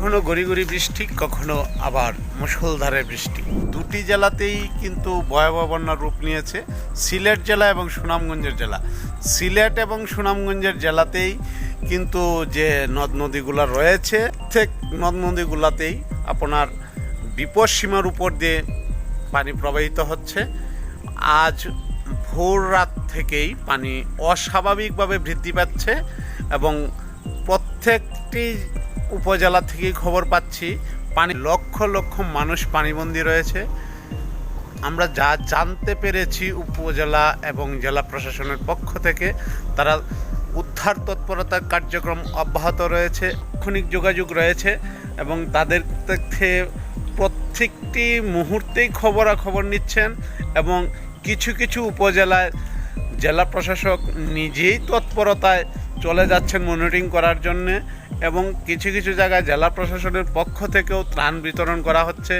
কখনো গড়ি গড়ি বৃষ্টি, কখনো আবার মুষলধারে বৃষ্টি। দুটি জেলাতেই কিন্তু ভয়াবহ বন্যার রূপ নিয়েছে, সিলেট জেলা এবং সুনামগঞ্জের জেলা। সিলেট এবং সুনামগঞ্জের জেলাতেই কিন্তু যে নদ নদীগুলো রয়েছে প্রত্যেক নদ নদীগুলাতেই আপনার বিপদ সীমার উপর দিয়ে পানি প্রবাহিত হচ্ছে। আজ ভোর রাত থেকেই পানি অস্বাভাবিকভাবে বৃদ্ধি পাচ্ছে এবং প্রত্যেকটি উপজেলা থেকেই খবর পাচ্ছি। পানি লক্ষ লক্ষ মানুষ পানিবন্দী রয়েছে। আমরা যা জানতে পেরেছি উপজেলা এবং জেলা প্রশাসনের পক্ষ থেকে, তারা উদ্ধার তৎপরতার কার্যক্রম অব্যাহত রয়েছে ক্ষণিক যোগাযোগ রয়েছে এবং তাদের থেকে প্রত্যেকটি মুহূর্তেই খবরাখবর নিচ্ছেন এবং কিছু কিছু উপজেলায় জেলা প্রশাসক নিজেই তৎপরতায় চলে যাচ্ছেন মনিটরিং করার জন্যে। এবং কিছু কিছু জায়গায় জেলা প্রশাসনের পক্ষ থেকেও ত্রাণ বিতরণ করা হচ্ছে।